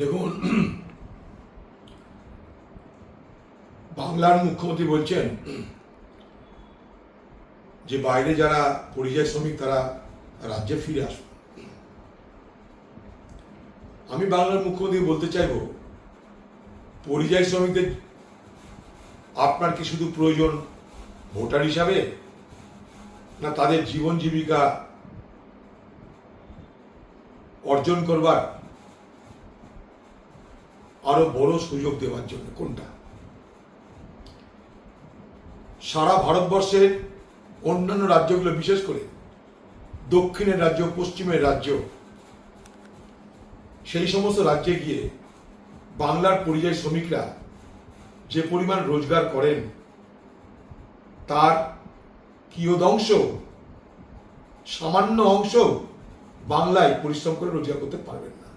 দেখুন, বাংলার মুখ্যমন্ত্রী বলছেন যে বাইরে যারা পরিযায়ী শ্রমিক, তারা রাজ্যে ফিরে আসুন। আমি বাংলার মুখ্যমন্ত্রী বলতে চাইব, পরিযায়ী শ্রমিকদের আপনার কি শুধু প্রয়োজন ভোটার হিসাবে, না তাদের জীবন জীবিকা অর্জন করবার আরও বড় সুযোগ দেওয়ার জন্য। কোনটা? সারা ভারতবর্ষের অন্যান্য রাজ্যগুলো, বিশেষ করে দক্ষিণের রাজ্য, পশ্চিমের রাজ্য, সেই সমস্ত রাজ্যে গিয়ে বাংলার পরিযায়ী শ্রমিকরা যে পরিমাণ রোজগার করেন, তার কিয়দংশ সামান্য অংশ বাংলায় পরিশ্রম করে রোজগার করতে পারবেন না।